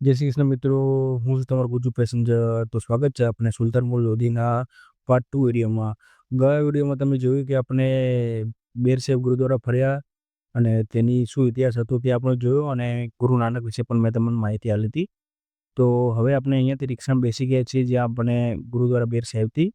જય શ્રી કૃષ્ણ મિત્રો, હું છું તમારો ગુજુ પેસેન્જર. તો સ્વાગત છે આપણે સુલતાનપુર લોધીના પાર્ટ ટુ વિડીયોમાં. ગયા વિડીયોમાં તમે જોયું કે આપણે બેરસેબ ગુરુદ્વારા ફર્યા અને તેની શું ઇતિહાસ હતો તે આપણે જોયો અને ગુરુ નાનક વિશે પણ મેં તમને માહિતી આપી હતી. તો હવે આપણે અહીંયાથી રિક્ષામાં બેસી ગયા છીએ જ્યાં આપણે ગુરુદ્વારા બેર સાહેબથી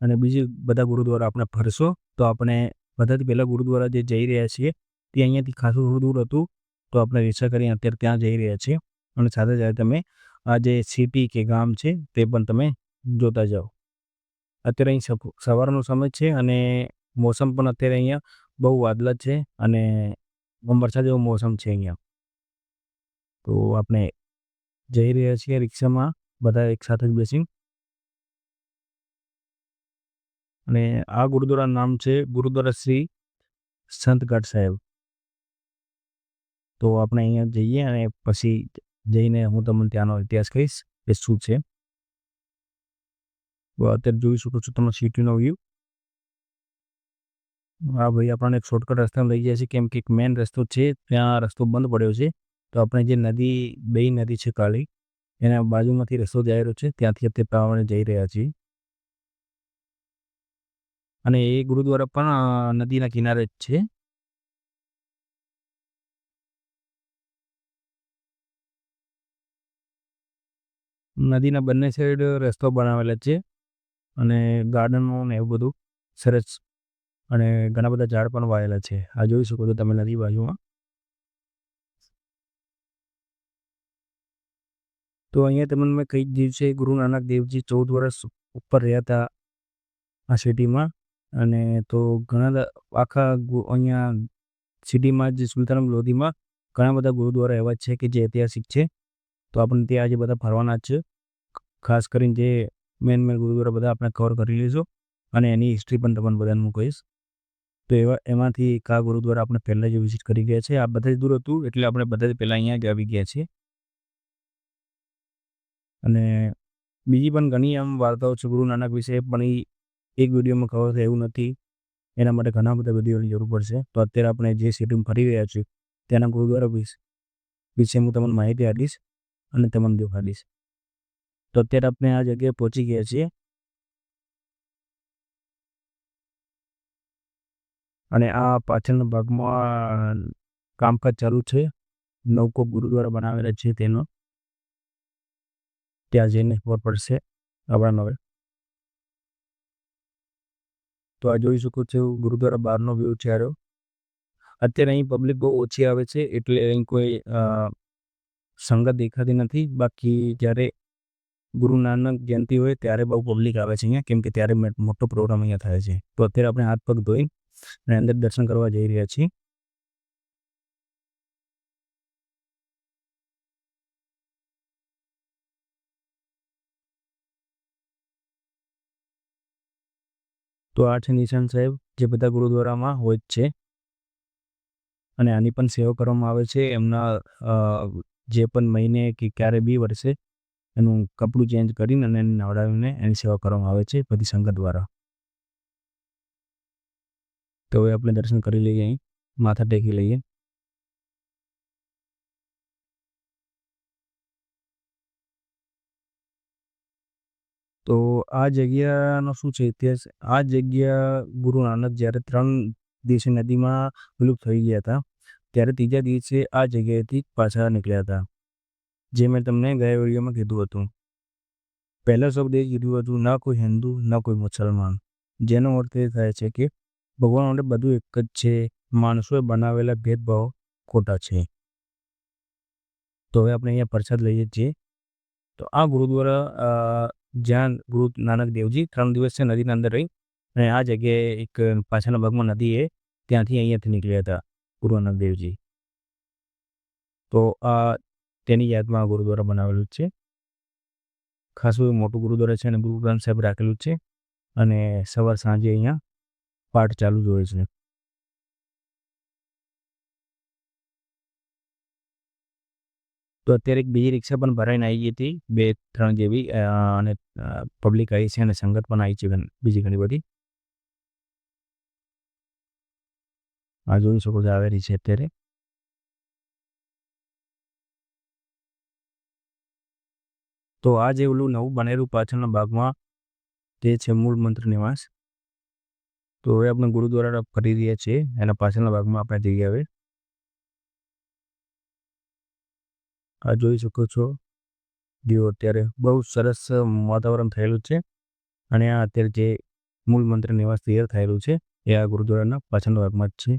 અને બીજી બધા ગુરુદ્વારા આપણે ફરશો. તો આપણે બધાથી પહેલાં ગુરુદ્વારા જે જઈ રહ્યા છીએ તે અહીંયાથી ખાસું દૂર હતું. તો આપણે રિક્ષા કરીને અત્યારે ત્યાં જઈ રહ્યા છીએ. અને સાથે સાથે તમે આ જે સિટી કે ગામ છે, તે પણ તમે જોતા જાઓ. અત્યારે અહીં સવારનો સમય છે અને મોસમ પણ અત્યારે અહીંયા બહુ વાદળા છે અને વરસાદ જેવો મોસમ છે અહીંયા. તો આપણે જઈ રહ્યા છીએ રિક્ષામાં, બધા એક સાથે જ બેસી અને આ ગુરુદ્વારાનું નામ છે ગુરુદ્વારા શ્રી સંતગઢ સાહેબ. તો આપણે અહીંયા જઈએ અને પછી જઈને હું તમને ત્યાંનો ઇતિહાસ કહીશ કે શું છે. અત્યારે જોઈ શકો છો તમે સિટીનો વ્યૂ હા ભાઈ, આપણને એક શોર્ટકટ રસ્તામાં લઈ જાય છે, કેમ કે એક મેન રસ્તો છે, ત્યાં રસ્તો બંધ પડ્યો છે. તો આપણે જે નદી બે નદી છે કાળી, એના બાજુમાંથી રસ્તો જઈ રહ્યો છે, ત્યાંથી અત્યારે પ્રમાણે જઈ રહ્યા છીએ. અને એ ગુરુદ્વારા પણ નદીના કિનારે જ છે. નદીના બંને સાઈડ રસ્તો બનાવેલા છે અને ગાર્ડનો ને એવું બધું સરસ અને ઘણા બધા ઝાડ પણ વાયેલા છે. આ જોઈ શકો છો તમે નદી બાજુમાં. તો અહીંયા તમને મેં કહી દીધું છે ગુરુ નાનક દેવજી ચૌદ વર્ષ ઉપર રહ્યા હતા આ સિટીમાં અને તો ઘણા આખા અહીંયા સિટીમાં જે સુલતાન લોધીમાં ઘણા બધા ગુરુદ્વારા એવા છે કે જે ઐતિહાસિક છે. તો આપણે ત્યાં આજે બધા ફરવાના જ છે ખાસ કરીને જે મેન મેન ગુરુદ્વારા બધા આપણે કવર કરી લઈશું અને એની હિસ્ટ્રી પણ તમને બધાને હું કહીશ. તો એવા, એમાંથી કા ગુરુદ્વારા આપણે પહેલાં જ વિઝિટ કરી ગયા છે, આ બધા જ દૂર હતું એટલે આપણે બધા જ પહેલાં અહીંયા જ આવી ગયા છીએ. અને બીજી પણ ઘણી આમ વાર્તાઓ છે ગુરુ નાનક વિશે, પણ એ એક વિડીયોમાં કવર થાય એવું નથી. એના માટે ઘણા બધા વિડીયોની જરૂર પડશે. તો અત્યારે આપણે જે સિટીમાં ફરી રહ્યા છીએ, તેના ગુરુદ્વારા વિશે હું તમને માહિતી આપીશ અને તમને દેખાડીશ. તો અત્યારે આપણે આ જગ્યાએ પહોંચી ગયા છીએ. અને આ પાછળના ભાગમાં કામકાજ ચાલુ છે. નવકો ગુરુદ્વારા બનાવેલા છે તેનો. ત્યાં જઈને ખબર પડશે નવે. તો આ જોઈ શકો છો ગુરુદ્વારા બહારનો વ્યૂ છે આરો અત્યારે અહીં પબ્લિક બહુ ઓછી આવે છે એટલે અહીં કોઈ સંગત દેખાતી નથી. બાકી જ્યારે ગુરુ નાનક જયંતિ હોય ત્યારે બહુ પબ્લિક આવે છે અહીંયા કેમ કે ત્યારે મોટો પ્રોગ્રામ અહીંયા થાય છે. તો અત્યારે આપણે હાથ પગ ધોઈ અને અંદર દર્શન કરવા જઈ રહ્યા છીએ. તો આ છે નિશાન સાહેબ, જે બધા ગુરુદ્વારામાં હોય જ છે. અને આની પણ સેવા કરવામાં આવે છે. એમના જે પણ મહિને કે ક્યારે બી વર્ષે એનું કપડું ચેન્જ કરીને અને એને નવડાવીને એની સેવા કરવામાં આવે છે બધી સંગત દ્વારા. તો હવે આપણે દર્શન કરી લઈએ અહીં, માથા ટેકી લઈએ. તો આ જગ્યાનો શું છે ઇતિહાસ? આ જગ્યા ગુરુ નાનક જ્યારે ત્રણ દિવસે નદીમાં વિલુપ્ત થઈ ગયા હતા, ત્યારે ત્રીજા દિવસે આ જગ્યાએથી પાછા નીકળ્યા હતા. જે મેં તમને ગયા વિડીયોમાં કીધું હતું. પહેલા શબ્દ એ કીધું હતું, ના કોઈ હિન્દુ, ના કોઈ મુસલમાન. જેનો અર્થ એ થાય છે કે ભગવાન માટે બધું એક જ છે માણસોએ બનાવેલા ભેદભાવ ખોટા છે. તો હવે આપણે અહીંયા પ્રસાદ લઈએ છીએ. તો આ ગુરુદ્વારા જ્યાં ગુરુ નાનક દેવજી ત્રણ દિવસ છે નદીના અંદર રહી અને આ જગ્યાએ એક પાછળના ભાગમાં નદી એ ત્યાંથી અહીંયાથી નીકળ્યા હતા ગુરુ નાનક દેવજી. તો આ તેની યાદમાં ગુરુદ્વારા બનાવેલું છે. ખાસ એવું મોટું ગુરુદ્વારા છે અને ગુરુ ગ્રંથ સાહેબ રાખેલું છે અને સવાર સાંજે અહીંયા પાઠ ચાલુ જ હોય છે. તો અત્યારે એક બીજી રિક્ષા પણ ભરાઈને આવી હતી. બે ત્રણ જેવી અને પબ્લિક આવી છે અને સંગત પણ આવી છે બીજી ઘણી બધી. આ જોઈ શકો છો, આવેલી છે અત્યારે. તો આ જે ઓલું નવું બનેલું પાછળના ભાગમાં તે છે મૂળ મંત્ર નિવાસ. તો હવે આપણે ગુરુદ્વારા કરી રહ્યા છીએ. એના પાછળના ભાગમાં આપણે જઈએ હવે આ જોઈ શકો છો. દીવો અત્યારે બહુ સરસ વાતાવરણ થયેલું છે. અને આ અત્યારે જે મૂળ મંત્ર નિવાસ તૈયાર થયેલું છે, એ આ ગુરુદ્વારાના પાછળના ભાગમાં જ છે.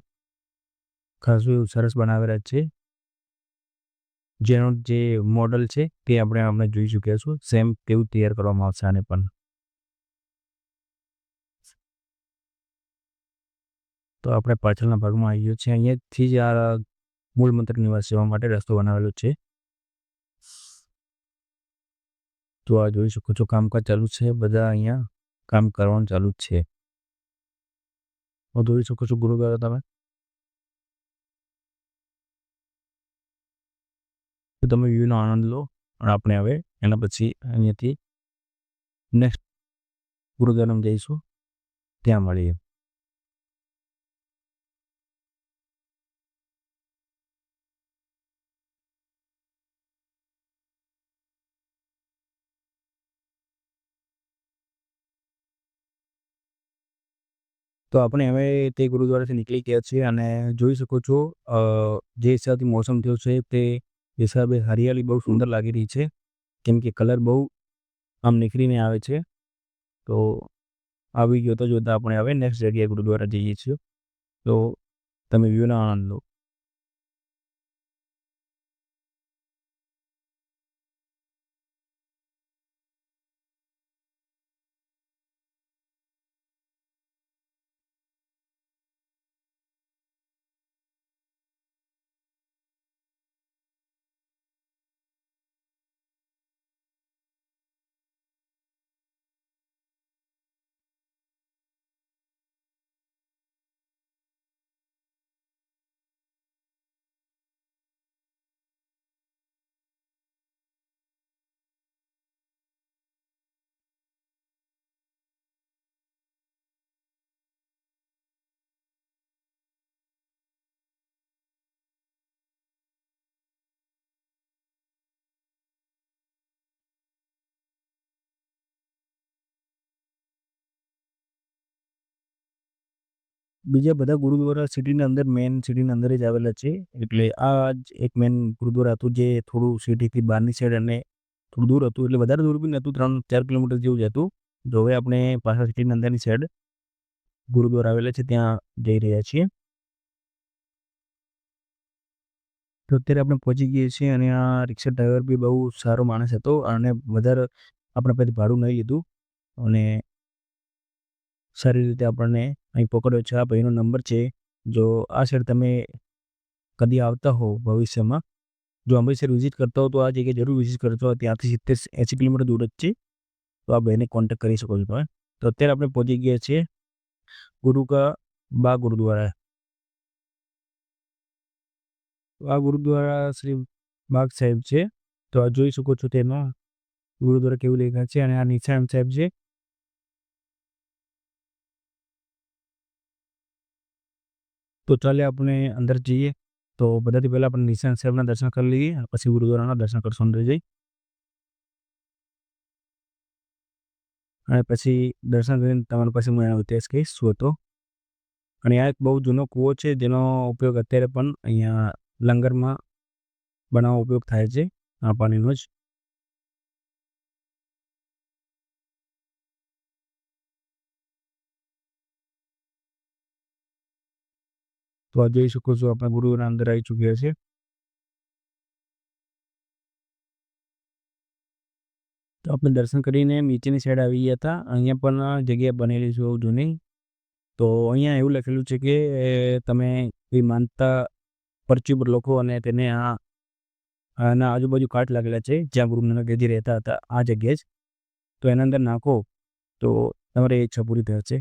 ખાસું એવું સરસ બનાવેલા છે. જેનો જે મોડલ છે તે આપણે અમને જોઈ ચૂક્યા છું. સેમ કેવું તૈયાર કરવામાં આવશે આને પણ. તો આપણે પાછળના ભાગમાં આવી ગયો છે અહીંયાથી જ આ મૂળ મંત્ર નિવાસ જવા માટે રસ્તો બનાવેલો છે. તો આ જોઈ શકો છો, કામકાજ ચાલુ છે. બધા અહીંયા કામ કરવાનું ચાલુ જ છે. જોઈ શકો છો ગુરુ તમે. તમે વ્યૂનો આનંદ લો અને આપણે હવે એના પછી અહીંયાથી નેક્સ્ટ ગુરુદ્વારામાં જઈશું. ત્યાં મળીએ. તો આપણે હવે તે ગુરુદ્વારાથી નીકળી ગયા છીએ અને જોઈ શકો છો જે હિસાબથી મોસમ થયો છે તે હિસાબે હરિયાળી બહુ સુંદર લાગી રહી છે. કેમ કે કલર બહુ આમ નીકળીને આવે છે. તો આવી ગયો તો જોતા આપણે હવે નેક્સ્ટ જગ્યાએ ગુરુદ્વારા જઈએ છીએ. તો તમે વ્યૂનો આનંદ લો. બીજા બધા ગુરુદ્વારા સિટીની અંદર મેન સિટીની અંદર જ આવેલા છે. એટલે આ જ એક મેન ગુરુદ્વારા હતું જે થોડું સિટીથી બહારની સાઈડ અને થોડું દૂર હતું. એટલે વધારે દૂર બી નહોતું, ત્રણ, ચાર કિલોમીટર જેવું જ હતું. તો હવે આપણે પાછા સિટીની અંદરની સાઈડ ગુરુદ્વારા આવેલા છે, ત્યાં જઈ રહ્યા છીએ. તો અત્યારે આપણે પહોંચી ગઈએ છીએ અને આ રિક્ષા ડ્રાઈવર બી બહુ સારો માણસ હતો અને વધારે આપણે પછી ભાડું નહીં લીધું. અને સારી રીતે આપણને અહીં પકડ્યો છે. આ ભાઈનો નંબર છે. જો આ સાઈડ તમે કદી આવતા હો ભવિષ્યમાં, જો અંમૃતસર વિઝિટ કરતા હો, તો આ જગ્યાએ જરૂર વિઝિટ કરજો. ત્યાંથી સિત્તેર એંસી કિલોમીટર દૂર જ છે. તો આ ભાઈને કોન્ટેક્ટ કરી શકો છો તમે. તો અત્યારે આપણે પહોંચી ગયા છીએ ગુરુ કા બા ગુરુદ્વારા. આ ગુરુદ્વારા શ્રી બાગ સાહેબ છે. તો આ જોઈ શકો છો તેમાં ગુરુદ્વારા કેવું લેખા છે અને આ નિશાન સાહેબ છે. તો ચાલે આપણે અંદર જઈએ. તો બધાથી પહેલાં આપણે નિશાન સાહેબના દર્શન કરી લઈએ પછી ગુરુદ્વારાના દર્શન કરશું અંદર જઈ. અને પછી દર્શન કરીને તમારા પાસે હું એનો ઇતિહાસ કહીશ, શું હતો. અને આ એક બહુ જૂનો કૂવો છે, જેનો ઉપયોગ અત્યારે પણ અહીંયા લંગરમાં બનાવવા ઉપયોગ થાય છે, આ પાણીનો જ. તો આ જોઈ શકો છો, આપણા ગુરુના અંદર આવી ચૂક્યા છે. તો આપણે દર્શન કરીને નીચેની સાઈડ આવી ગયા હતા. અહીંયા પણ જગ્યા બનેલી છે જૂની. તો અહીંયા એવું લખેલું છે કે તમે એ માનતા પરચી પર લખો અને તેને આ, આના આજુબાજુ કાટ લાગેલા છે, જ્યાં ગુરુનાનક દેવજી રહેતા હતા, આ જગ્યાએ જ. તો એના અંદર નાખો, તો તમારે ઈચ્છા પૂરી થશે.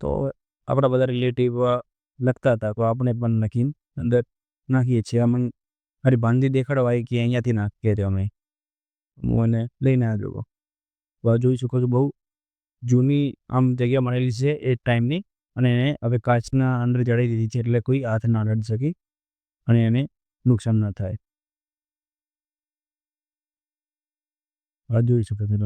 તો આપણા બધા રિલેટિવ લખતા હતા તો આપણે પણ લખીને અંદર નાખીએ છીએ. અમને મારી બાંધી દેખાડવા આવી કે અહીંયાથી નાખીએ છીએ અમે. હું એને લઈને આવ્યો તો જોઈ શકો છો બહુ જૂની આમ જગ્યા મળેલી છે એ ટાઈમની અને એને હવે કાચના અંદર જડાઈ દીધી છે એટલે કોઈ હાથ ના લડી શકે અને એને નુકસાન ન થાય. જોઈ શકો છો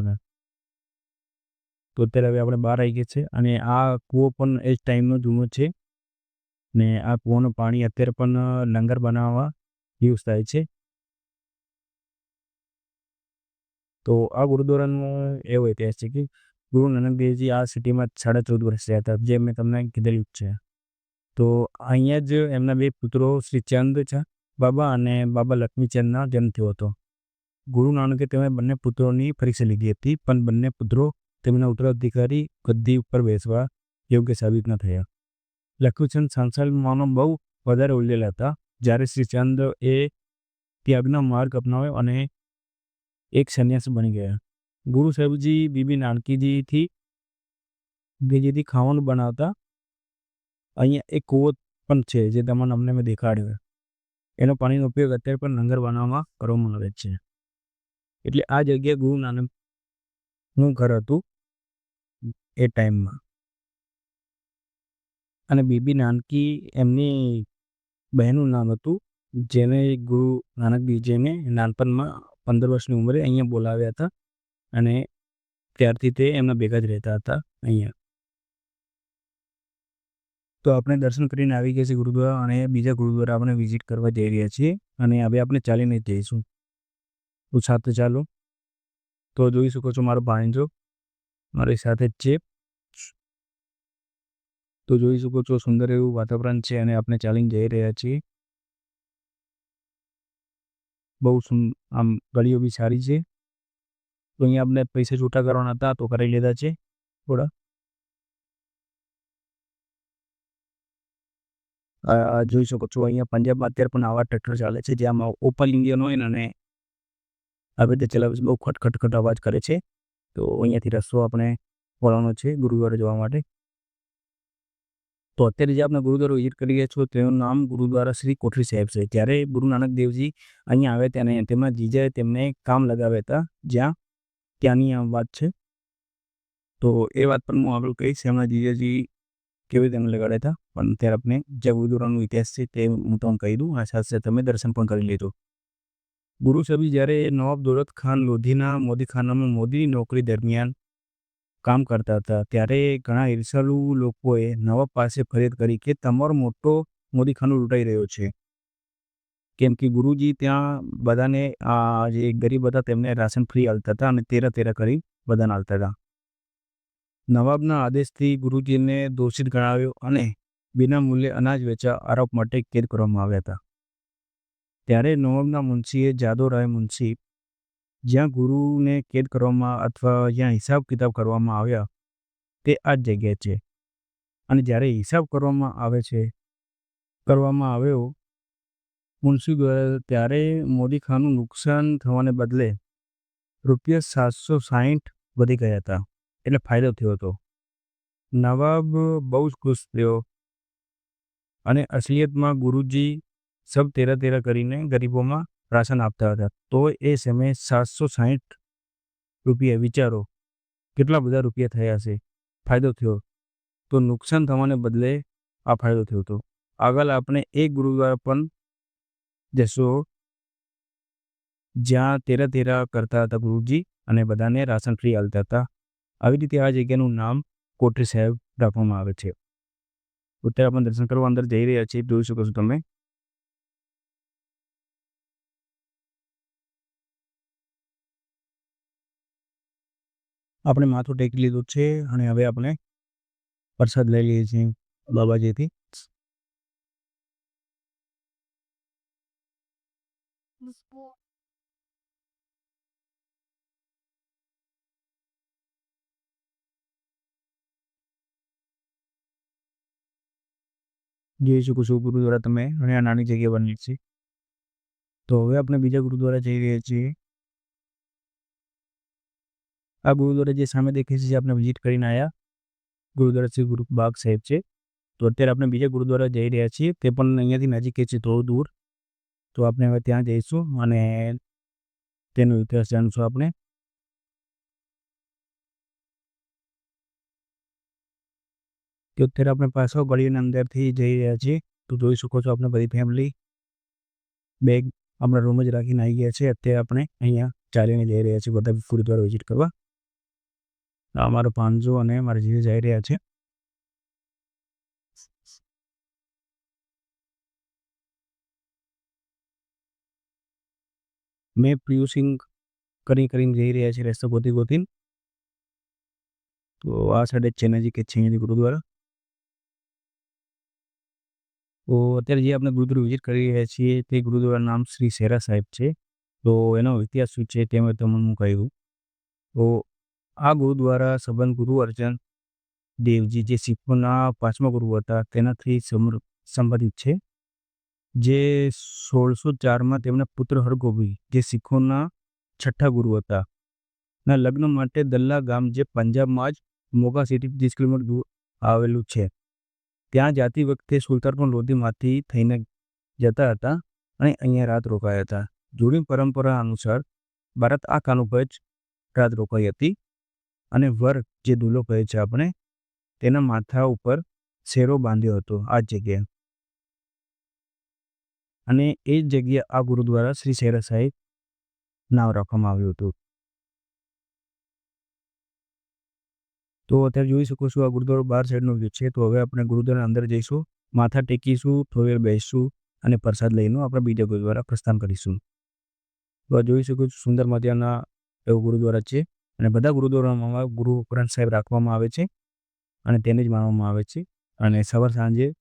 તો અત્યારે હવે આપણે બહાર આવી ગયા છે અને આ કૂવો પણ એ જ ટાઈમનો જૂનો છે. ને આ કૂવાનું પાણી અત્યારે પણ લંગર બનાવવા યુઝ થાય છે. તો આ ગુરુદ્વારાનો એવો ઇતિહાસ છે કે ગુરુ નાનક દેવજી આ સિટીમાં સાડા ચૌદ વર્ષ રહ્યા હતા, જે મેં તમને કીધેલું છે. તો અહીંયા જ એમના બે પુત્રો શ્રી ચંદ છે, બાબા અને બાબા લક્ષ્મીચંદના જન્મ થયો હતો. ગુરુ નાનકે તેમણે બંને પુત્રોની પરીક્ષા લીધી હતી, પણ બંને પુત્રો તેમના ઉત્તરાધિકારી ગદ્દી ઉપર બેસવા યોગ્ય સાબિત ન થયા. લક્ષ્મીચંદ સંસારમાં બહુ વધારે ઉલ્લેલા હતા. જ્યારે શ્રીચંદ્ર એ ત્યાગનો માર્ગ અપનાવ્યો અને એક સંન્યાસ બની ગયા. ગુરુ સાહેબજી, બીબી નાનકીજીથી બીજીથી ખાવાનું બનાવતા. અહીંયા એક કૂવો પણ છે જે તમને અમને મેં દેખાડ્યો. એનો પાણીનો ઉપયોગ અત્યારે પણ લંગર બનાવવામાં કરવામાં આવે છે. એટલે આ જગ્યાએ ગુરુ નાનકનું ઘર હતું એ ટાઈમમાં. અને બીબી નાનકી એમની બહેનનું નામ હતું, જેને ગુરુ નાનક દેવજીને નાનપણમાં પંદર વર્ષની ઉંમરે અહીંયા બોલાવ્યા હતા અને ત્યારથી તે એમના ભેગા જ રહેતા હતા અહીંયા. તો આપણે દર્શન કરીને આવી ગયા છીએ ગુરુદ્વારા અને બીજા ગુરુદ્વારા આપણે વિઝિટ કરવા જઈ રહ્યા છીએ અને હવે આપણે ચાલીને જઈશું. તો સાથે ચાલો. તો જોઈ શકો છો મારો ભાણજો, મારી સાથે જ છે. તો જોઈ શકો છો સુંદર એવું વાતાવરણ છે અને આપણે ચાલીને જઈ રહ્યા છીએ. બહુ આમ ગળીઓ બી સારી છે. તો અહીંયા આપણે પૈસા છૂટા કરવાના હતા તો કરી લીધા છે, થોડા. જોઈ શકો છો અહીંયા પંજાબમાં અત્યારે પણ આવા ટ્રેક્ટર ચાલે છે, જેમાં ઓપન ઇન્ડિયન હોય ને અને આવી રીતે ચલાવે છે, બહુ ખટખટખટ અવાજ કરે છે. તો અહીંયાથી રસ્તો આપણે વળવાનો છે ગુરુવારે જવા માટે. તો અત્યારે જે આપણે ગુરુદ્વારો વિઝિટ કરી રહ્યા છો તેનું નામ ગુરુદ્વારા શ્રી કોઠરી સાહેબ છે. જ્યારે ગુરુ નાનક દેવજી અહીંયા આવ્યા ત્યાં તેમાં જીજાએ તેમને કામ લગાવ્યા હતા, જ્યાં ત્યાંની આ વાત છે. તો એ વાત પણ હું આગળ કહીશ. એમના જીજાજી કેવી રીતે લગાડ્યા હતા, પણ ત્યારે આપણે જે ગુરુદ્વારાનો ઇતિહાસ છે તે હું તમને કહી દઉં. આ સાથે તમે દર્શન પણ કરી લીધું ગુરુ સાહેબ જ્યારે નવાબ દોલત ખાન લોધીના મોદી ખાનામાં મોદીની નોકરી દરમિયાન કામ કરતા હતા. ત્યારે ઘણા ઈર્ષાલુ લોકોએ નવાબ પાસે ફરિયાદ કરી કે તમારો મોટો મોદીખાનો લૂંટાઈ રહ્યો છે. કેમ કે ગુરુજી ત્યાં બધાને, આ જે ગરીબ હતા તેમને રાશન ફ્રી હાલતા હતા અને તેરા તેરા કરી બધાને હાલતા હતા. નવાબના આદેશથી ગુરુજીને દોષિત ગણાવ્યો અને બિના મૂલ્યે અનાજ વેચા આરોપ માટે કેદ કરવામાં આવ્યા હતા. ત્યારે નવાબના મુનશીએ જાદવરાય મુનશી જ્યાં ગુરુને કેદ કરવામાં અથવા જ્યાં હિસાબ કિતાબ કરવામાં આવ્યા, તે આ જ જગ્યાએ છે. અને જ્યારે હિસાબ કરવામાં આવે છે, કરવામાં આવ્યો, મુનશી દ્વારા ત્યારે મોદી ખાનનું નુકસાન થવાને બદલે રૂપિયા સાતસો સાહીઠ વધી ગયા હતા, એટલે ફાયદો થયો હતો. નવાબ બહુ જ ખુશ થયો અને અસલિયતમાં ગુરુજી સબ તેરા તેરા કરીને ગરીબોમાં રાશન આપતા હતા. તો એ સમયે સાતસો સાહીઠ રૂપિયા વિચારો કેટલા બધા રૂપિયા થયા છે ફાયદો થયો. તો નુકસાન થવાને બદલે આ ફાયદો થયો હતો. આગળ આપણે એક ગુરુદ્વારા પણ જશો, જ્યાં તેરા તેરા કરતા હતા ગુરુજી અને બધાને રાશન ફ્રી હાલતા હતા. આવી રીતે આ જગ્યાનું નામ કોઠરી સાહેબ રાખવામાં આવે છે. અત્યારે આપણે દર્શન કરવા અંદર જઈ રહ્યા છીએ. જોઈ શકો છો તમે. આપણે માથું ટેકી લીધું છે અને હવે આપણે પ્રસાદ લઈ લઈએ છીએ બાબાજીથી. જોઈ શકો છો ગુરુદ્વારા તમે અને આ નાની જગ્યા બની છે. તો હવે આપણે બીજા ગુરુદ્વારા જઈ રહ્યા છીએ. આ ગુરુદ્વારા જે સામે દેખે છે આપણે વિઝિટ કરીને આવ્યા ગુરુદ્વારા શ્રી ગુરુ બાગ સાહેબ છે તો અત્યારે આપણે બીજા ગુરુદ્વારા જઈ રહ્યા છીએ તે પણ અહીંયાથી નજીક છે થોડું દૂર તો આપણે હવે ત્યાં જઈશું અને તેનો ઇતિહાસ જાણીશું આપણે તો અત્યારે આપણે પાછો ગળીઓની અંદરથી જઈ રહ્યા છીએ તો જોઈ શકો છો આપણે બધી ફેમિલી બેગ આપણા રૂમ જ રાખીને આવી ગયા છે, અત્યારે આપણે અહીંયા ચાલીને જઈ રહ્યા છીએ, બધા ગુરુદ્વારા વિઝિટ કરવા। મારો પાંજો અને મારા જીજે જઈ રહ્યા છે. મેં પિયુસિંગ કરી કરીને જઈ રહ્યા છે રસ્તો ગોતી ગોતીને. તો આ સાઈડે છે નજીક છે અહીંયાથી ગુરુદ્વારા? તો અત્યારે જે આપણે ગુરુદ્વારા વિઝિટ કરી રહ્યા છીએ તે ગુરુદ્વારાનું નામ શ્રી શેરા સાહેબ છે. તો એનો ઇતિહાસ શું છે તે મેં તમને હું કહ્યું તો આ ગુરુદ્વારા સંબંધ ગુરુ અર્જન દેવજી, જે શીખોના પાંચમા ગુરુ હતા, તેનાથી સંબંધિત છે. જે સોળસો ચારમાં તેમના પુત્ર હરગોબી જે શીખોના છઠ્ઠા ગુરુ હતા. ના લગ્ન માટે દલ્લા ગામ, જે પંજાબમાં જ મોગા સિટી ત્રીસ કિલોમીટર દૂર આવેલું છે. ત્યાં જાતી વખતે સુલતાનપુર લોધીમાંથી થઈને જતા હતા અને અહીંયા રાત રોકાયા હતા. જૂની પરંપરા અનુસાર ભારત આ કાન જ રાત રોકાઈ હતી. અને વર, જે દુલ્હો કહે છે આપણે, તેના માથા ઉપર શેરો બાંધ્યો હતો આ જગ્યાએ. અને એ જ જગ્યા આ ગુરુદ્વારા શ્રી શેરા સાહેબ નામ રાખવામાં આવ્યું હતું. તો અત્યારે જોઈ શકો છો આ ગુરુદ્વારો બાર સાઈડનો વ્યૂ છે, તો હવે આપણે ગુરુદ્વારા અંદર જઈશું, માથા ટેકીશું થોડી બેસીશું અને પ્રસાદ લઈને આપણે બીજા ગુરુદ્વારા પ્રસ્થાન કરીશું. તો જોઈ શકો છો સુંદર મજાના એવું ગુરુદ્વારા છે. અને બધા ગુરુદ્વારામાં ગુરુ ગ્રંથ સાહેબ રાખવામાં આવે છે અને તેને જ માનવામાં આવે છે અને સવાર સાંજે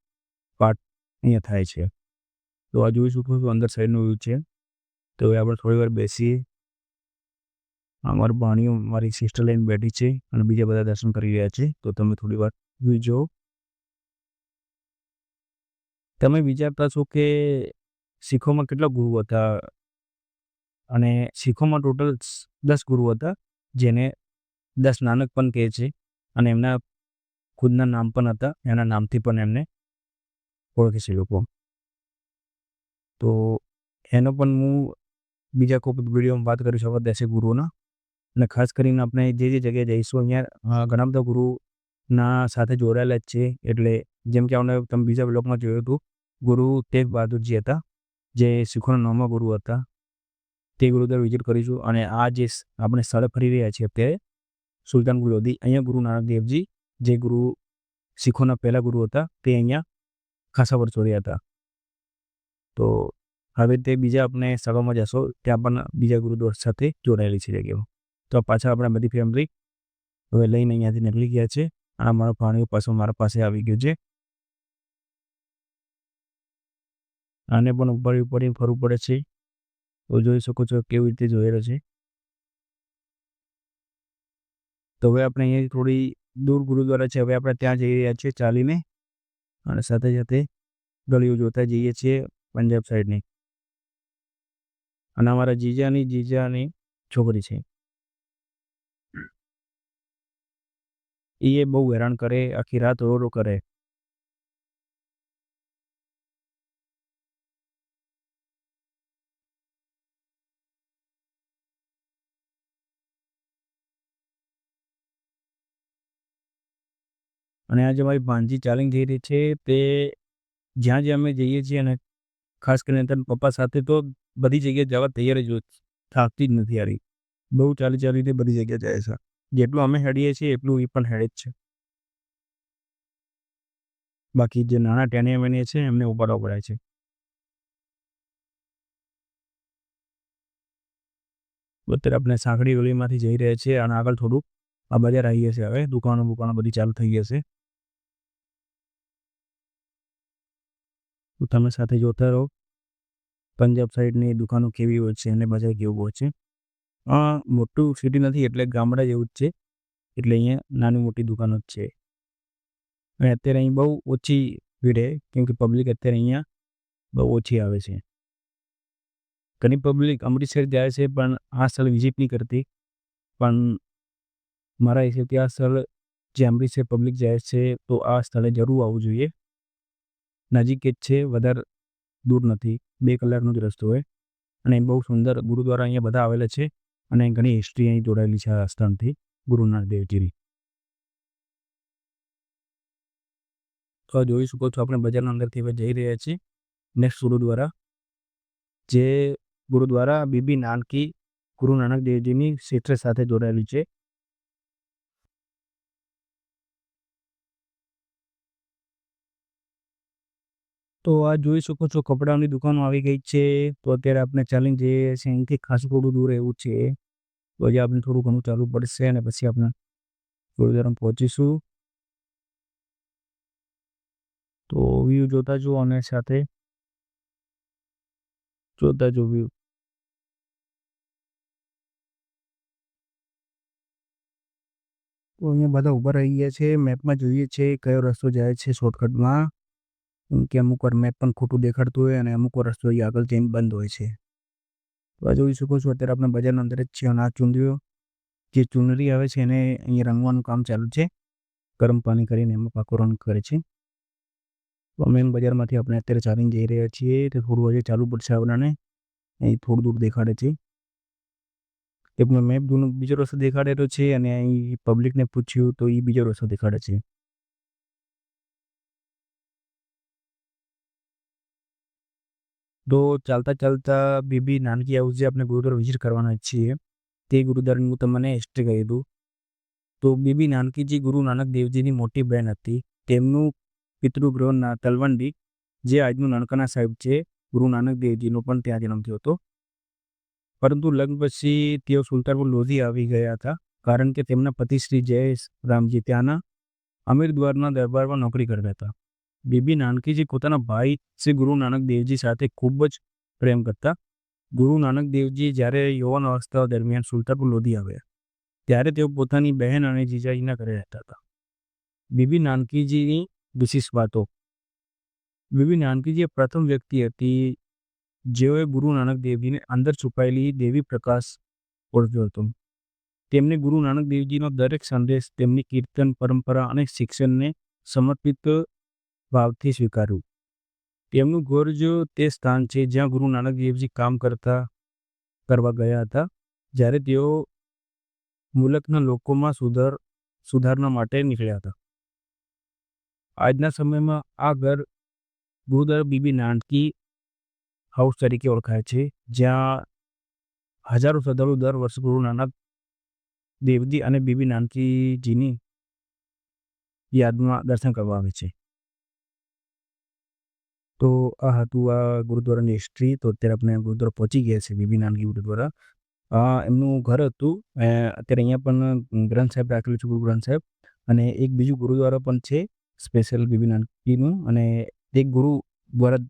પાઠ અહીંયા થાય છે. તો આ જોઈ શકું છું અંદર સાઈડનું વ્યૂ છે. તો હવે આપણે થોડી વાર બેસીએ. અમારી ભાણીઓ, મારી સિસ્ટર લઈને બેઠી છે અને બીજા બધા દર્શન કરી રહ્યા છે. તો તમે થોડી વાર જોઈ જુઓ. તમે વિચારતા છો કે શીખોમાં કેટલા ગુરુ હતા? અને શીખોમાં ટોટલ દસ ગુરુ હતા? જેને દસ નાનક પણ કહે છે અને એમના ખુદના નામ પણ હતા. એના નામથી પણ એમને ઓળખે છે લોકો. તો એનો પણ હું બીજા કોઈ વિડીયોમાં વાત કરીશ છું. દસેક ગુરુઓના. અને ખાસ કરીને આપણે જે જે જગ્યાએ જઈશું અહીંયા ઘણા બધા ગુરુના સાથે જોડાયેલા જ છે. એટલે જેમ કે આપણે તમે બીજા બ્લોગમાં જોયું હતું, ગુરુ તેગ બહાદુરજી હતા, જે શીખોના નવમા ગુરુ હતા. તે ગુરુદ્વાર વિઝિટ કરીશું અને આ જે આપણે સ્થળે ફરી રહ્યા છીએ અત્યારે, સુલતાન ગુલોદી અહીંયા ગુરુ નાનક દેવજી, જે ગુરુ, શીખોના પહેલા ગુરુ હતા, તે અહીંયા ખાસા વર્ષો રહ્યા હતા. તો હવે તે બીજા આપણે સ્થળોમાં જશો, ત્યાં પણ બીજા ગુરુદ્વાર સાથે જોડાયેલી છે જગ્યાઓ. તો પાછા આપણે બધી ફેમિલી હવે લઈને અહીંયાથી નીકળી ગયા છે. અને મારો ભાણીઓ પાછો મારા પાસે આવી ગયો છે. આને પણ ઉપાડી ઉપર ફરવું પડે છે. તો જોઈ શકો છો કેવી રીતે જોયેલો છે. તો હવે આપણે અહીંયા થોડી દૂર ગુરુદ્વારા છે, હવે આપણે ત્યાં જઈ રહ્યા છીએ ચાલીને અને સાથે સાથે ગળિયું જોતા જઈએ છીએ પંજાબ સાઈડની. અને અમારા જીજાની જીજાની છોકરી છે. એ બહુ હેરાન કરે, આખી રાત રો રો કરે. અને આજે મારી ભાણજી ચાલીને થઈ રહી છે તે જ્યાં જ્યાં અમે જઈએ છીએ અને ખાસ કરીને તેના પપ્પા સાથે તો બધી જગ્યાએ જવા તૈયાર જ થાકતી જ નથી હારી. બહુ ચાલી ચાલીને બધી જગ્યાએ જાય છે. જેટલું અમે હેડીએ છીએ એટલું એ પણ હેડે જ છે. બાકી જે નાના ટેનિયા મેનિયા છે એમને ઉપાડવા પડે છે. અત્યારે આપણે સાંકડી ગલીમાંથી જઈ રહ્યા છીએ અને આગળ થોડુંક આ બજાર આવી છે હવે. દુકાનો બુકાનો બધી ચાલુ થઈ જશે તો તમે સાથે જોતા રહો. પંજાબ સાઈડની દુકાનો કેવી હોય છે અને બજાર કેવું હોય છે? મોટું સિટી નથી, એટલે ગામડા જેવું જ છે. એટલે અહીંયા નાની મોટી દુકાનો જ છે. અને અત્યારે અહીં બહુ ઓછી ભીડ કેમ કે પબ્લિક અત્યારે અહીંયા બહુ ઓછી આવે છે. ઘણી પબ્લિક અમૃતસર જાય છે, પણ આ સ્થળ વિઝિટ નહીં કરતી. પણ મારા હિસાબથી આ સ્થળ, જે અમૃતસર પબ્લિક જાય છે, તો આ સ્થળે જરૂર આવવું જોઈએ. નજીક જ છે, વધારે દૂર નથી. બે કલાકનો જ રસ્તો હોય. અને બહુ સુંદર ગુરુદ્વારા અહીંયા બધા આવેલા છે અને ઘણી હિસ્ટ્રી અહીં જોડાયેલી છે આ સ્થળથી ગુરુ નાનક દેવજીની. તો જોઈ શકો છો આપણે બજારના અંદરથી હવે જઈ રહ્યા છીએ નેક્સ્ટ ગુરુદ્વારા, જે ગુરુદ્વારા બીબી નાનકી ગુરુ નાનક દેવજીની ક્ષેત્ર સાથે જોડાયેલી છે. તો આ જોઈ શકો છો કપડાની દુકાનો આવી ગઈ છે. તો અત્યારે આપણે ચાલી જઈએ છીએ. અહીંથી ખાસું થોડું દૂર એવું છે. તો આજે આપણે થોડું ઘણું ચાલવું પડશે અને પછી આપણે ગુરુદ્વારામાં પહોંચીશું. તો વ્યૂ જોતા જુઓ અને સાથે જોતા જો વ્યૂ તો અહીંયા બધા ઊભા રહી ગયા છે. મેપમાં જોઈએ છે કયો રસ્તો જાય છે શોર્ટકટમાં કે અમુક વાર મેપ પણ ખોટું દેખાડતું હોય અને અમુક વાર રસ્તો આગળ જઈને બંધ હોય છે. તો આ જોઈ શકો છો, અત્યારે આપણે બજારના અંદર જ છે અને આ ચૂંદડીઓ જે ચૂંદડી આવે છે એને અહીંયા રંગવાનું કામ ચાલુ છે. ગરમ પાણી કરીને એમાં પાકો રંગ કરે છે. તો અમે બજારમાંથી આપણે અત્યારે ચાલીને જઈ રહ્યા છીએ, તો થોડું હજી ચાલુ પડશે આપણને. અહીં થોડું દૂર દેખાડે છે. એમનો મેપ બીજો રસ્તો દેખાડેલો છે અને અહીં પબ્લિકને પૂછ્યું તો એ બીજો રસ્તો દેખાડે છે. તો ચાલતા ચાલતા બીબી નાનકી હાઉસ જે આપણે ગુરુદ્વાર વિઝિટ કરવાના છીએ. તે ગુરુદ્વારની હું તમને હિસ્ટ્રી કહી દઉં તો બીબી નાનકીજી ગુરુ નાનક દેવજીની મોટી બહેન હતી. તેમનું પિતૃગૃહ તલવંડી, જે આજનું નાનકાના સાહેબ છે, ગુરુ નાનક દેવજીનો પણ ત્યાં જન્મ થયો હતો. પરંતુ લગ્ન પછી તેઓ સુલતાનપુર લોધી આવી ગયા હતા, કારણ કે તેમના પતિ શ્રી જય રામજી ત્યાંના અમીરદ્વારના દરબારમાં નોકરી કરતા હતા. બીબી નાનકીજી પોતાના ભાઈ શ્રી ગુરુ નાનક દેવજી સાથે ખૂબ જ પ્રેમ કરતા. ગુરુ નાનક દેવજી જ્યારે યૌવન અવસ્થા દરમિયાન સુલતાપુર લોધી આવ્યા, ત્યારે તેઓ પોતાની બહેન અને જીજાજીના ઘરે રહેતા હતા. બીબી નાનકીજીની વિશેષ વાતો. બીબી નાનકીજી એ પ્રથમ વ્યક્તિ હતી, જેઓએ ગુરુ નાનક દેવજીને અંદર છુપાયેલી દેવી પ્રકાશ ઓળખ્યો હતો. તેમને ગુરુ નાનક દેવજીનો દરેક સંદેશ, તેમની કીર્તન, પરંપરા અને શિક્ષણને સમર્પિત ભાવથી સ્વીકાર્યું. તેમનું ઘર જો તે સ્થાન છે જ્યાં ગુરુ નાનક દેવજી કામ કરતા, કરવા ગયા હતા, જ્યારે તેઓ મુલકના લોકોમાં સુધાર સુધારણા માટે નીકળ્યા હતા. આજના સમયમાં આ ઘર ગુરુદર બીબી નાનકી હાઉસ તરીકે ઓળખાય છે, જ્યાં હજારો શ્રદ્ધાળુ દર વર્ષે ગુરુ નાનક દેવજી અને બીબી નાનકીજીની યાદમાં દર્શન કરવા આવે છે. તો આ હતું આ ગુરુદ્વારાની હિસ્ટ્રી તો અત્યારે આપણે ગુરુદ્વારા પહોંચી ગયા છે બીબી નાનકી ગુરુદ્વારા. આ એમનું ઘર હતું. અત્યારે અહીંયા પણ ગ્રંથ સાહેબ રાખેલું છે ગુરુ ગ્રંથ સાહેબ. અને એક બીજું ગુરુદ્વારા પણ છે સ્પેશિયલ બીબી નાનકીનું. અને એક ગુરુ દ્વારા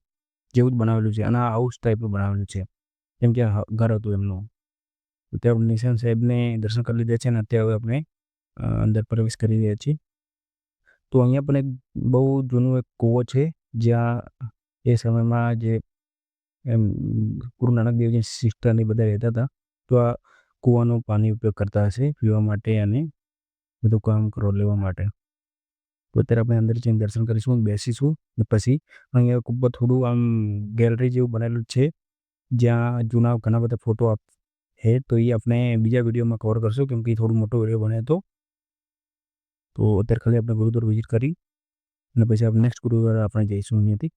જેવું જ બનાવેલું છે. અને આ હાઉસ ટાઈપનું બનાવેલું છે. કેમ કે ઘર હતું એમનું. અત્યારે નિશાન સાહેબને દર્શન કરી લીધા છે અને અત્યારે આપણે અંદર પ્રવેશ કરી રહ્યા છીએ. તો અહીંયા પણ એક બહુ જૂનું એક કૂવો છે. જ્યાં એ સમયમાં જે એમ ગુરુ નાનક દેવજી સિસ્ટર ને બધા રહેતા હતા, તો આ કૂવાનો પાણી ઉપયોગ કરતા હશે, પીવા માટે અને બધું કામ કરો લેવા માટે. તો અત્યારે આપણે અંદર જઈને દર્શન કરીશું બેસીશું, ને પછી અહીંયા ખૂબ થોડું આમ ગેલેરી જેવું બનેલું છે, જ્યાં જૂના ઘણા બધા ફોટો હે, તો એ આપણે બીજા વિડીયોમાં કવર કરશું, કેમ કે થોડું મોટો વીડિયો બને તો. તો અત્યારે ખાલી આપણે ગુરુદ્વાર વિઝિટ કરી, અને પછી આપણે નેક્સ્ટ ગુરુદ્વારા આપણે જઈશું અહીંયાથી.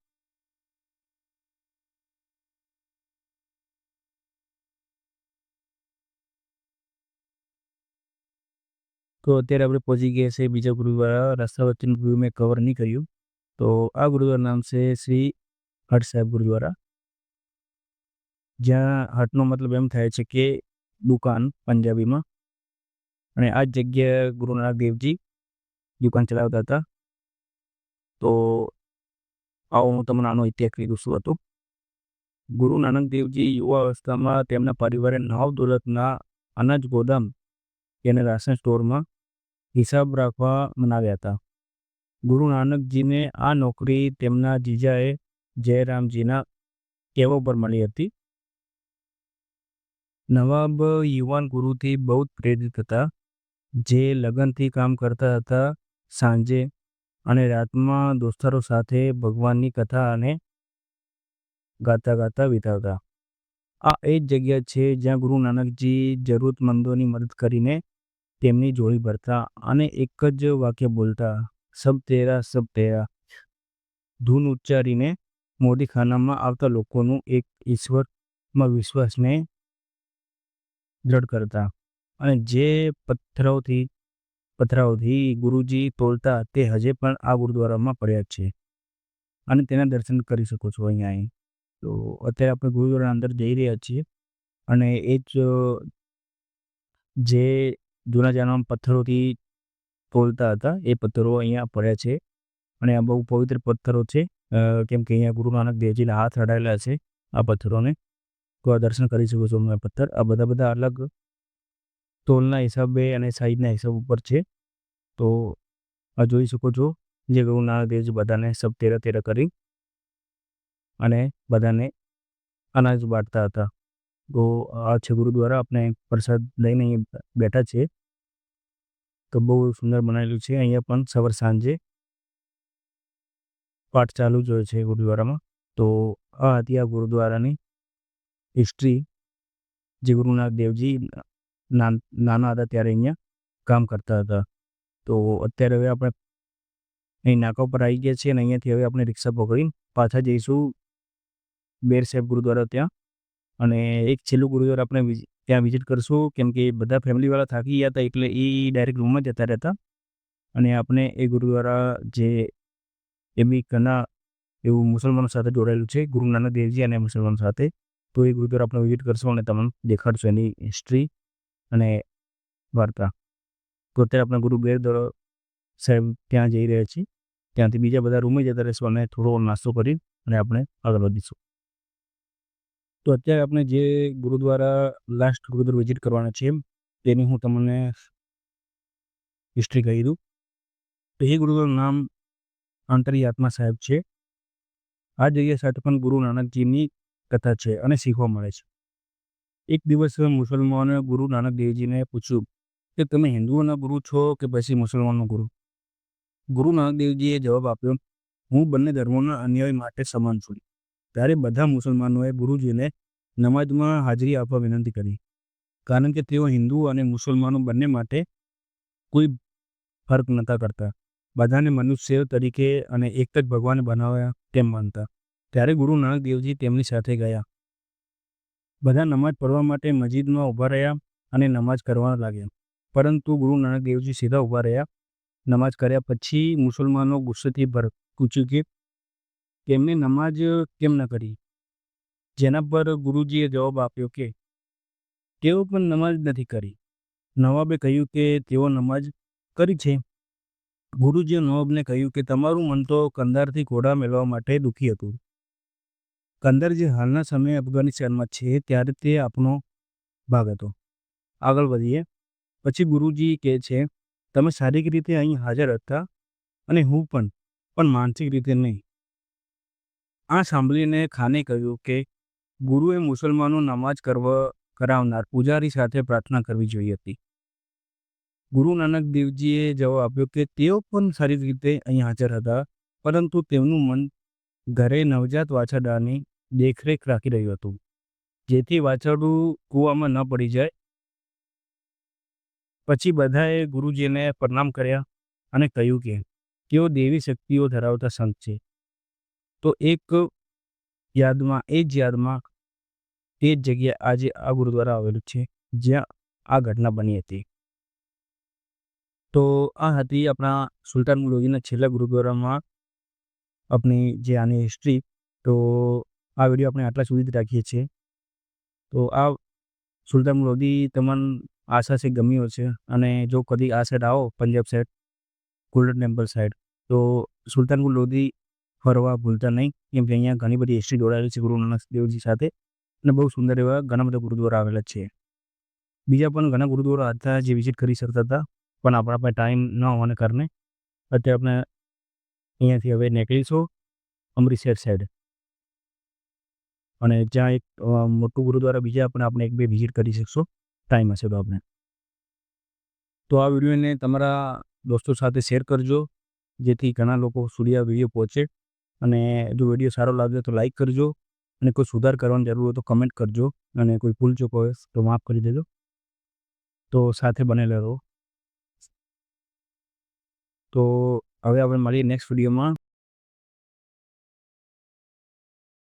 તો અત્યારે આપણે પહોંચી ગયા છે બીજા ગુરુદ્વારા. રસ્તા વચ્ચેનું વ્યૂ મેં કવર નહીં કર્યું. તો આ ગુરુદ્વારા નામ છે શ્રી હટ સાહેબ ગુરુદ્વારા. જ્યાં હટનો મતલબ એમ થાય છે કે દુકાન પંજાબીમાં. અને આ જગ્યાએ ગુરુ નાનક દેવજી દુકાન ચલાવતા હતા. તો આવો હું તમને આનો ઇતિહાસ કીધું શું હતું. ગુરુ નાનક દેવજી યુવા અવસ્થામાં તેમના પરિવારે નવ દોલતના અનાજ ગોદામ એને રાશન સ્ટોરમાં હિસાબ રાખવા મનાવ્યા હતા. ગુરુ નાનકજીને આ નોકરી તેમના જીજાએ જયરામજીના કહેવા પર મળી હતી? નવાબ યુવાન ગુરુથી બહુ પ્રેરિત હતા, જે લગનથી કામ કરતા હતા સાંજે અને રાતમાં દોસ્તારો સાથે ભગવાનની કથા અને ગાતા ગાતા વિતાવતા. આ એ જ જગ્યા છે જ્યાં ગુરુ નાનકજી જરૂરતમંદોની મદદ કરીને તેમની જોડી ભરતા અને એક જ વાક્ય બોલતા, સબ તેરા સબ તેરા. ધૂન ઉચ્ચારીને મોદી ખાનામાં આવતા લોકોનું એક ઈશ્વરમાં વિશ્વાસને દ્રઢ કરતા. અને જે પથ્થરોથી પથરાઓથી ગુરુજી તોલતા તે હજે પણ આ ગુરુદ્વારામાં પડ્યા છે. અને તેના દર્શન કરી શકો છો અહીંયા તો અત્યારે આપણે ગુરુદ્વારા અંદર જઈ રહ્યા છીએ. અને એ જ જે જૂના જમાનામાં પથ્થરોથી તોલતા હતા. એ પથ્થરો અહીંયા પડ્યા છે અને આ બહુ પવિત્ર પથ્થરો છે. કેમ કે અહીંયા ગુરુ નાનક દેવજીના હાથ અડાયેલા છે આ પથ્થરોને. તો આ દર્શન કરી શકો છો તમે પથ્થર. આ બધા બધા અલગ તોલના હિસાબે અને સાઈઝના હિસાબ ઉપર છે. તો આ જોઈ શકો છો જે ગુરુ નાનક દેવજી બધાને સબ તેરા તેરા કરી અને બધાને અનાજ બાંટતા હતા. તો આ છે ગુરુદ્વારા આપણે પ્રસાદ લઈને અહીંયા બેઠા છે તો બહુ સુંદર બનાવેલું છે અહીંયા પણ સવાર સાંજે પાઠ ચાલુ જ હોય છે ગુરુદ્વારામાં તો આ હતી આ ગુરુદ્વારાની હિસ્ટ્રી જે ગુરુનાનક દેવજી નાના હતા ત્યારે અહીંયા કામ કરતા હતા તો અત્યારે હવે આપણે અહીં નાકા પર આવી ગયા છીએ અને અહીંયાથી હવે આપણે રિક્ષા પકડીને પાછા જઈશું બેર સાહેબ ગુરુદ્વારા ત્યાં અને એક છેલ્લું ગુરુદ્વારા આપણે ત્યાં વિઝિટ કરશું, કેમ કે બધા ફેમિલીવાળા થાકી ગયા હતા, એટલે એ ડાયરેક્ટ રૂમમાં જતા રહેતા. અને આપણે એ ગુરુદ્વારા જે એ બી ઘણા એવું મુસલમાનો સાથે જોડાયેલું છે, ગુરુ નાનક દેવજી અને મુસલમાનો સાથે, તો એ ગુરુદ્વારા આપણે વિઝિટ કરશું અને તમને દેખાડશું એની હિસ્ટ્રી અને વાર્તા. તો અત્યારે આપણે ગુરુ બેર સાહેબ ત્યાં જઈ રહ્યા છીએ. ત્યાંથી બીજા બધા રૂમે જતા રહેશું અને થોડો નાસ્તો કરી અને આપણે આગળ વધીશું. તો અત્યારે આપણે જે ગુરુદ્વારા લાસ્ટ ગુરુદ્વાર વિઝિટ કરવાના છે તેની હું તમને હિસ્ટ્રી કહી દઉં. તો એ ગુરુદ્વારનું નામ આત્મા સાહેબ છે. આ જગ્યા સાથે પણ ગુરુ નાનકજીની કથા છે અને શીખવા મળે છે. એક દિવસ મુસલમાનોએ ગુરુ નાનક દેવજીને પૂછ્યું કે, તમે હિન્દુઓના ગુરુ છો કે પછી મુસલમાનનો ગુરુ? ગુરુ નાનક દેવજીએ જવાબ આપ્યો, હું બંને ધર્મોના અન્યાય માટે સમાન છું. ત્યારે બધા મુસલમાનોએ ગુરુજીને નમાજમાં હાજરી આપવા વિનંતી કરી. કારણ કે તેઓ હિન્દુ અને મુસલમાનો બંને માટે કોઈ ફર્ક નહોતા કરતા. બધાને મનુષ્ય તરીકે અને એક જ ભગવાન બનાવ્યા તેમ માનતા. ત્યારે ગુરુ નાનક દેવજી તેમની સાથે ગયા. બધા નમાજ પઢવા માટે મસ્જિદમાં ઊભા રહ્યા અને નમાજ કરવા લાગ્યા. પરંતુ ગુરુ નાનક દેવજી સીધા ઊભા રહ્યા. નમાજ કર્યા પછી મુસલમાનો ગુસ્સેથી ભર પૂછ્યું કે તેમને નમાજ કેમ ન કરી? જેના પર ગુરુજીએ જવાબ આપ્યો કે, તેઓ પણ નમાજ નથી કરી. નવાબે કહ્યું કે, તેઓ નમાજ કરી છે. ગુરુજીએ નવાબને કહ્યું કે, તમારું મન તો કંદારથી ઘોડા મેળવવા માટે દુઃખી હતું. કંદર જે હાલના સમયે અફઘાનિસ્તાનમાં છે, ત્યારે તે આપણો ભાગ હતો. આગળ વધીએ. પછી ગુરુજી કહે છે, તમે શારીરિક રીતે અહીં હાજર હતા અને હું પણ પણ માનસિક રીતે નહીં. આ સાંભળીને ખાને કહ્યું કે, ગુરુએ મુસલમાનો નમાજ કરવા, કરાવનાર પૂજારી સાથે પ્રાર્થના કરવી જોઈએ હતી. ગુરુ નાનક દેવજીએ જવાબ આપ્યો કે, તેઓ પણ સારી રીતે અહીં હાજર હતા, પરંતુ તેમનું મન ઘરે નવજાત વાછરડાની દેખરેખ રાખી રહ્યું હતું, જેથી વાછરડું કૂવામાં ન પડી જાય. પછી બધાએ ગુરુજીને પ્રણામ કર્યા અને કહ્યું કે, તેઓ દેવી શક્તિઓ ધરાવતા સંત છે. તો એક યાદમાં, એ જ યાદમાં તે જ જગ્યાએ આજે આ ગુરુદ્વારા આવેલું છે, જ્યાં આ ઘટના બની હતી. તો આ હતી આપણા સુલતાન લોધીના છેલ્લા ગુરુદ્વારામાં આપણી જે આની હિસ્ટ્રી તો આ વીડિયો આપણે આટલા સુધી જ રાખીએ છીએ. તો આ સુલતાન લોધી તમને આશા છે, ગમ્યો છે, અને જો કદી આ સાઈડ આવો, Punjab side golden temple side તો સુલતાનપુર લોધી ફરવા ભૂલતા નહીં, કેમ કે અહીંયા ઘણી બધી હિસ્ટ્રી જોડાયેલી છે ગુરુ નાનક દેવજી સાથે અને બહુ સુંદર એવા ઘણા બધા ગુરુદ્વારા આવેલા છે. બીજા પણ ઘણા ગુરુદ્વારા હતા જે વિઝિટ કરી શકતા હતા, પણ આપણા પાસે ટાઈમ ન હોવાને કારણે અત્યારે આપણે અહીંયાથી હવે નીકળીશું અમૃતસર સાઈડ અને જ્યાં એક મોટું ગુરુદ્વારા બીજા પણ આપણે એક બે વિઝિટ કરી શકશો ટાઈમ હશે તો આપણે. તો આ વિડીયોને તમારા દોસ્તો સાથે શેર કરજો, જેથી ઘણા લોકો સુધી આ વીડિયો પહોંચે. અને જો વીડિયો સારો લાગે તો લાઇક કરજો અને કોઈ સુધાર કરવાની જરૂર હોય તો કમેન્ટ કરજો અને કોઈ ભૂલ ચૂક હોય તો માફ કરી દેજો. તો સાથે બનેલા રહો. તો હવે આપણે મળીએ નેક્સ્ટ વિડીયોમાં